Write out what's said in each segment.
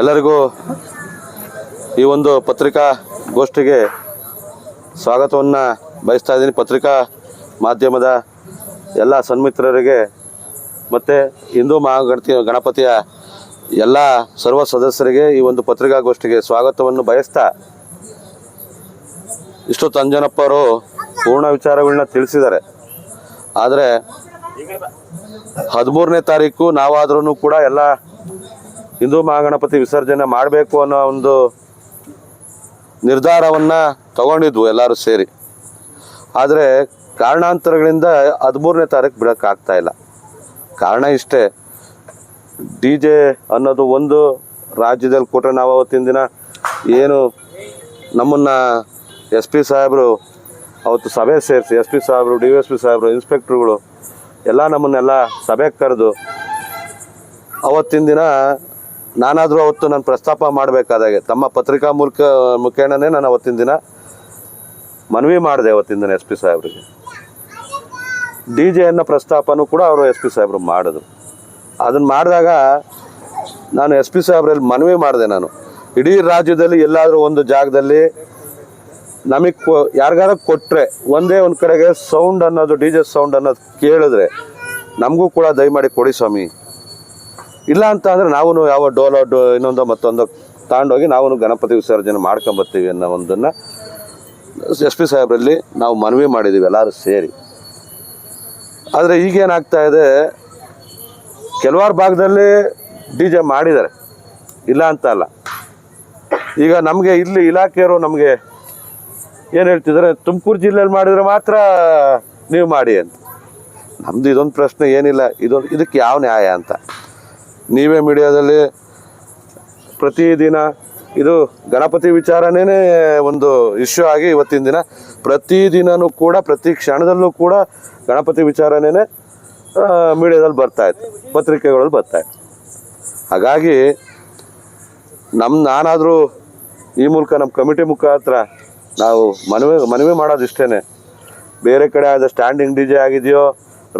ಎಲ್ಲರಿಗೂ ಈ ಒಂದು ಪತ್ರಿಕಾ ಗೋಷ್ಠಿಗೆ ಸ್ವಾಗತವನ್ನು ಬಯಸ್ತಾ ಇದ್ದೀನಿ. ಪತ್ರಿಕಾ ಮಾಧ್ಯಮದ ಎಲ್ಲ ಸನ್ಮಿತ್ರರಿಗೆ ಮತ್ತು ಹಿಂದೂ ಮಹಾಗಣತಿ, ಗಣಪತಿಯ ಎಲ್ಲ ಸರ್ವ ಸದಸ್ಯರಿಗೆ ಈ ಒಂದು ಪತ್ರಿಕಾಗೋಷ್ಠಿಗೆ ಸ್ವಾಗತವನ್ನು ಬಯಸ್ತಾ ಇಷ್ಟೊತ್ತು ಅಂಜನಪ್ಪ ಅವರು ಪೂರ್ಣ ವಿಚಾರಗಳನ್ನ ತಿಳಿಸಿದ್ದಾರೆ. ಆದರೆ ಹದಿಮೂರನೇ ತಾರೀಕು ನಾವಾದ್ರೂ ಕೂಡ ಎಲ್ಲ ಹಿಂದೂ ಮಹಾಗಣಪತಿ ವಿಸರ್ಜನೆ ಮಾಡಬೇಕು ಅನ್ನೋ ಒಂದು ನಿರ್ಧಾರವನ್ನು ತಗೊಂಡಿದ್ವು ಎಲ್ಲರೂ ಸೇರಿ. ಆದರೆ ಕಾರಣಾಂತರಗಳಿಂದ ಹದಿಮೂರನೇ ತಾರೀಕು ಬಿಡೋಕ್ಕಾಗ್ತಾ ಇಲ್ಲ. ಕಾರಣ ಇಷ್ಟೇ. ಡಿ ಜೆ ಅನ್ನೋದು ಒಂದು ರಾಜ್ಯದಲ್ಲಿ ಕೊಟ್ಟರೆ ನಾವು ಅವತ್ತಿನ ದಿನ ಏನು ನಮ್ಮನ್ನು ಎಸ್ ಪಿ ಸಾಹೇಬರು, ಅವತ್ತು ಸಭೆ ಸೇರಿಸಿ, ಎಸ್ ಪಿ ಸಾಹೇಬರು, ಡಿ ಎಸ್ ಪಿ ಸಾಹೇಬರು, ಇನ್ಸ್ಪೆಕ್ಟ್ರುಗಳು ಎಲ್ಲ ನಮ್ಮನ್ನೆಲ್ಲ ಸಭೆಗೆ ಕರೆದು ಅವತ್ತಿನ ದಿನ ನಾನಾದರೂ ಅವತ್ತು ನಾನು ಪ್ರಸ್ತಾಪ ಮಾಡಬೇಕಾದಾಗೆ, ತಮ್ಮ ಪತ್ರಿಕಾ ಮೂಲಕ, ಮುಖೇಣನೇ ನಾನು ಅವತ್ತಿನ ದಿನ ಮನವಿ ಮಾಡಿದೆ ಅವತ್ತಿನ ದಿನ ಎಸ್ ಪಿ ಸಾಹೇಬ್ರಿಗೆ. ಡಿ ಜೆ ಅನ್ನೋ ಪ್ರಸ್ತಾಪನೂ ಕೂಡ ಅವರು ಎಸ್ ಪಿ ಸಾಹೇಬರು ಮಾಡಿದ್ರು. ಅದನ್ನು ಮಾಡಿದಾಗ ನಾನು ಎಸ್ ಪಿ ಸಾಹೇಬ್ರಲ್ಲಿ ಮನವಿ ಮಾಡಿದೆ ನಾನು. ಇಡೀ ರಾಜ್ಯದಲ್ಲಿ ಎಲ್ಲಾದರೂ ಒಂದು ಜಾಗದಲ್ಲಿ ನಮಗೆ ಕೊ, ಯಾರಿಗಾರ ಕೊಟ್ಟರೆ ಒಂದೇ ಒಂದು ಕಡೆಗೆ ಸೌಂಡ್ ಅನ್ನೋದು, ಡಿ ಜೆ ಸೌಂಡ್ ಅನ್ನೋದು ಕೇಳಿದ್ರೆ ನಮಗೂ ಕೂಡ ದಯಮಾಡಿ ಕೊಡಿ ಸ್ವಾಮಿ. ಇಲ್ಲ ಅಂತ ಅಂದರೆ ನಾವು ಯಾವ ಡೋಲೋ ಡೋ ಇನ್ನೊಂದೋ ಮತ್ತೊಂದೋ ತಗೊಂಡೋಗಿ ನಾವು ಗಣಪತಿ ವಿಸರ್ಜನೆ ಮಾಡ್ಕೊಂಬರ್ತೀವಿ ಅನ್ನೋ ಒಂದನ್ನು ಎಸ್ ಪಿ ಸಾಹೇಬ್ರಲ್ಲಿ ನಾವು ಮನವಿ ಮಾಡಿದ್ದೀವಿ ಎಲ್ಲರೂ ಸೇರಿ. ಆದರೆ ಈಗೇನಾಗ್ತಾ ಇದೆ, ಕೆಲವಾರು ಭಾಗದಲ್ಲಿ ಡಿ ಜೆ ಮಾಡಿದ್ದಾರೆ. ಇಲ್ಲ ಅಂತ ಅಲ್ಲ. ಈಗ ನಮಗೆ ಇಲ್ಲಿ ಇಲಾಖೆಯವರು ನಮಗೆ ಏನು ಹೇಳ್ತಿದ್ದಾರೆ, ತುಮಕೂರು ಜಿಲ್ಲೆಯಲ್ಲಿ ಮಾಡಿದರೆ ಮಾತ್ರ ನೀವು ಮಾಡಿ ಅಂತ. ನಮ್ಮದು ಇದೊಂದು ಪ್ರಶ್ನೆ ಏನಿಲ್ಲ, ಇದೊಂದು, ಇದಕ್ಕೆ ಯಾವ ನ್ಯಾಯ ಅಂತ. ನೀವೇ ಮೀಡಿಯಾದಲ್ಲಿ ಪ್ರತಿದಿನ ಇದು ಗಣಪತಿ ವಿಚಾರನೇ ಒಂದು ಇಶ್ಯೂ ಆಗಿ ಇವತ್ತಿನ ದಿನ. ಪ್ರತಿದಿನನೂ ಕೂಡ, ಪ್ರತಿ ಕ್ಷಣದಲ್ಲೂ ಕೂಡ ಗಣಪತಿ ವಿಚಾರನೇ ಮೀಡಿಯಾದಲ್ಲಿ ಬರ್ತಾ ಇತ್ತು ಪತ್ರಿಕೆಗಳಲ್ಲಿ ಬರ್ತಾ ಇತ್ತು ಹಾಗಾಗಿ ನಮ್ಮ ನಾನಾದರೂ ಈ ಮೂಲಕ ನಮ್ಮ ಕಮಿಟಿ ಮುಖಾಂತರ ನಾವು ಮನವಿ ಮನವಿ ಮಾಡೋದು ಇಷ್ಟೇ ಬೇರೆ ಕಡೆ ಆದ ಸ್ಟ್ಯಾಂಡಿಂಗ್ ಡಿ ಜೆ ಆಗಿದೆಯೋ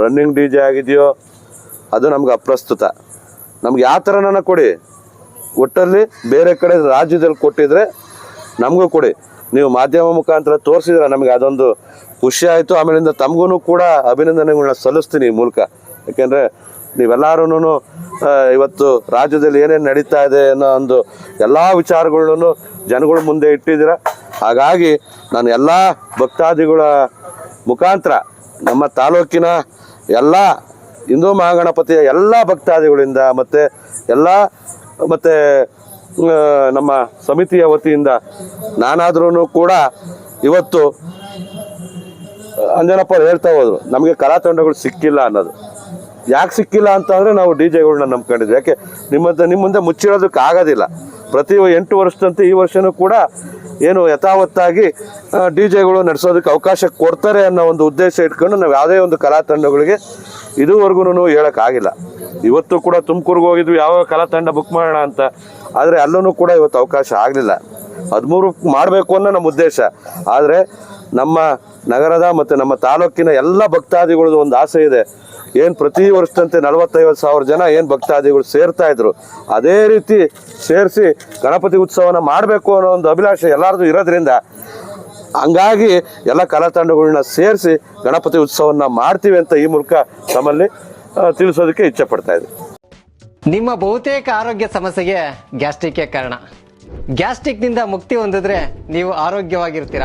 ರನ್ನಿಂಗ್ ಡಿ ಜೆ ಆಗಿದೆಯೋ, ಅದು ನಮ್ಗೆ ಅಪ್ರಸ್ತುತ. ನಮ್ಗೆ ಯಾವ ಥರನ ಕೊಡಿ? ಒಟ್ಟಲ್ಲಿ ಬೇರೆ ಕಡೆ ರಾಜ್ಯದಲ್ಲಿ ಕೊಟ್ಟಿದ್ರೆ ನಮಗೂ ಕೊಡಿ. ನೀವು ಮಾಧ್ಯಮ ಮುಖಾಂತರ ತೋರಿಸಿದ್ರೆ ನಮಗೆ ಅದೊಂದು ಖುಷಿ ಆಯಿತು. ಆಮೇಲಿಂದ ತಮಗೂ ಕೂಡ ಅಭಿನಂದನೆಗಳನ್ನ ಸಲ್ಲಿಸ್ತೀನಿ ಈ ಮೂಲಕ. ಯಾಕೆಂದರೆ ನೀವೆಲ್ಲರೂ ಇವತ್ತು ರಾಜ್ಯದಲ್ಲಿ ಏನೇನು ನಡೀತಾ ಇದೆ ಅನ್ನೋ ಒಂದು ಎಲ್ಲ ವಿಚಾರಗಳನ್ನು ಜನಗಳ ಮುಂದೆ ಇಟ್ಟಿದ್ದೀರ? ಹಾಗಾಗಿ ನಾನು ಎಲ್ಲ ಭಕ್ತಾದಿಗಳ ಮುಖಾಂತರ ನಮ್ಮ ತಾಲೂಕಿನ ಎಲ್ಲ ಹಿಂದೂ ಮಹಾಗಣಪತಿಯ ಎಲ್ಲ ಭಕ್ತಾದಿಗಳಿಂದ ಮತ್ತು ಎಲ್ಲ, ಮತ್ತು ನಮ್ಮ ಸಮಿತಿಯ ವತಿಯಿಂದ ನಾನಾದ್ರೂ ಕೂಡ ಇವತ್ತು ಅಂಜನಪ್ಪ ಹೇಳ್ತಾ ಹೋದ್ರು, ನಮಗೆ ಕಲಾ ತಂಡಗಳು ಸಿಕ್ಕಿಲ್ಲ ಅನ್ನೋದು. ಯಾಕೆ ಸಿಕ್ಕಿಲ್ಲ ಅಂತ ಅಂದರೆ ನಾವು ಡಿ ಜೆಗಳನ್ನ ನಂಬ್ಕೊಂಡಿದ್ವಿ. ಯಾಕೆ, ನಿಮ್ಮಂತ ನಿಮ್ಮ ಮುಂದೆ ಮುಚ್ಚಿರೋದಕ್ಕೆ ಆಗೋದಿಲ್ಲ ಪ್ರತಿ ಎಂಟು ವರ್ಷದಂತೆ ಈ ವರ್ಷನೂ ಕೂಡ ಏನು ಯಥಾವತ್ತಾಗಿ ಡಿ ಜೆಗಳು ನಡೆಸೋದಕ್ಕೆ ಅವಕಾಶ ಕೊಡ್ತಾರೆ ಅನ್ನೋ ಒಂದು ಉದ್ದೇಶ ಇಟ್ಕೊಂಡು ನಾವು ಯಾವುದೇ ಒಂದು ಕಲಾ ತಂಡಗಳಿಗೆ ಇದುವರೆಗೂ ಹೇಳೋಕ್ಕಾಗಿಲ್ಲ. ಇವತ್ತು ಕೂಡ ತುಮಕೂರಿಗೆ ಹೋಗಿದ್ವಿ ಯಾವ ಕಲಾ ತಂಡ ಬುಕ್ ಮಾಡೋಣ ಅಂತ. ಆದರೆ ಅಲ್ಲೂ ಕೂಡ ಇವತ್ತು ಅವಕಾಶ ಆಗಲಿಲ್ಲ. ಹದಿಮೂರು ಮಾಡಬೇಕು ಅನ್ನೋ ನಮ್ಮ ಉದ್ದೇಶ. ಆದರೆ ನಮ್ಮ ನಗರದ ಮತ್ತು ನಮ್ಮ ತಾಲೂಕಿನ ಎಲ್ಲ ಭಕ್ತಾದಿಗಳದ್ದು ಒಂದು ಆಸೆ ಇದೆ. ಏನು ಪ್ರತಿ ವರ್ಷದಂತೆ ನಲವತ್ತೈವತ್ತು ಸಾವಿರ ಜನ ಏನು ಭಕ್ತಾದಿಗಳು ಸೇರ್ತಾ ಇದ್ರು. ಅದೇ ರೀತಿ ಸೇರಿಸಿ ಗಣಪತಿ ಉತ್ಸವನ ಮಾಡಬೇಕು ಅನ್ನೋ ಒಂದು ಅಭಿಲಾಷೆ ಎಲ್ಲರದು ಇರೋದ್ರಿಂದ ಹಂಗಾಗಿ ಎಲ್ಲ ಕಲಾ ತಂಡಗಳನ್ನ ಸೇರಿಸಿ ಗಣಪತಿ ಉತ್ಸವನ ಮಾಡ್ತೀವಿ ಅಂತ ಈ ಮೂಲಕ ತಮ್ಮಲ್ಲಿ ಆ, ತಿಳಿಸೋದಕ್ಕೆ ಇಚ್ಛೆ ಪಡ್ತಾ ಇದೆ ನಿಮ್ಮ ಬಹುತೇಕ ಆರೋಗ್ಯ ಸಮಸ್ಯೆಗೆ ಗ್ಯಾಸ್ಟ್ರಿಕ್ಕೇ ಕಾರಣ. ಗ್ಯಾಸ್ಟ್ರಿಕ್ನಿಂದ ಮುಕ್ತಿ ಹೊಂದಿದ್ರೆ ನೀವು ಆರೋಗ್ಯವಾಗಿರ್ತೀರ.